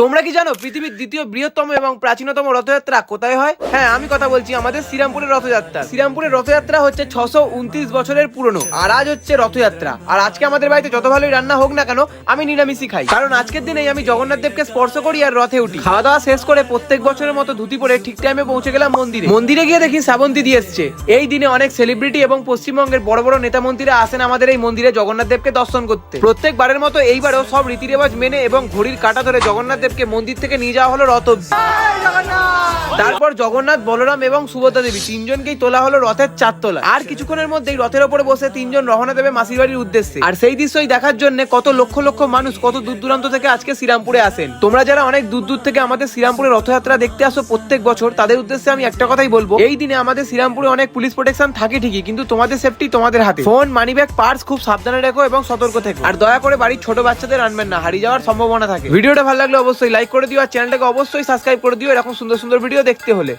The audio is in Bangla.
তোমরা কি জানো পৃথিবীর দ্বিতীয় বৃহত্তম এবং প্রাচীনতম রথযাত্রা কোথায় হয়? হ্যাঁ আমি কথা বলছি আমাদের শ্রীরামপুরের রথযাত্রা শ্রীরামপুরের রথযাত্রা হচ্ছে ছশো উনত্রিশ বছরের পুরনো আর আজ হচ্ছে রথযাত্রা। আর আজকে আমাদের বাড়িতে যত ভালোই রান্না হোক না কেন, আমি নিরামিষই খাই। কারণ আজকের দিনেই আমি জগন্নাথ দেবকে স্পর্শ করি আর রথে উঠি। খাওয়া দাওয়া শেষ করে প্রত্যেক বছরের মতো ধুতি পরে ঠিক টাইমে পৌঁছে গেলাম মন্দিরে। মন্দিরে গিয়ে দেখি শ্রাবন্তী দিয়ে এসছে। এই দিনে অনেক সেলিব্রিটি এবং পশ্চিমবঙ্গের বড় বড় নেতা মন্ত্রীরা আসেন আমাদের এই মন্দিরে জগন্নাথ দেবকে দর্শন করতে। প্রত্যেকবারের মতো এইবারও সব রীতি রেওয়াজ মেনে এবং ঘড়ির কাটা ধরে জগন্নাথ দেবকে মন্দির থেকে নিয়ে যাওয়া হলো রথ। তারপর জগন্নাথ, বলরাম এবং সুভদ্রা দেবী তিনজনকেই তোলা হলো রথের চারতলা। আর কিছুক্ষণের মধ্যেই রথের ওপরে বসে তিনজন রওনা দেবে মাসির বাড়ির উদ্দেশ্যে। আর সেই দৃশ্যই দেখার জন্য কত লক্ষ লক্ষ মানুষ কত দূর দূরান্ত থেকে আজকে শ্রীরামপুরে আসেন। তোমরা যারা অনেক দূর দূর থেকে আমাদের শ্রীরামপুরে রথযাত্রা দেখতে আসো প্রত্যেক বছর, তাদের উদ্দেশ্যে আমি একটা কথাই বলব। এই দিনে আমাদের শ্রীরামপুরে অনেক পুলিশ প্রোটেকশন থাকে ঠিকই, কিন্তু তোমাদের সেফটি তোমাদের হাতে। ফোন মানি ব্যাগ পার্স খুব সাবধানে রেখো এবং সতর্ক থেকো। আর দয়া করে বাড়ির ছোট বাচ্চাদের আনবেন না, হারিয়ে যাওয়ার সম্ভাবনা থাকে। ভিডিওটা ভালো লাগলে অবশ্যই লাইক করে দিও, আর চ্যানেলটাকে অবশ্যই সাবস্ক্রাইব করে দিও, এরকম সুন্দর সুন্দর ভিডিও দেখতে হলে।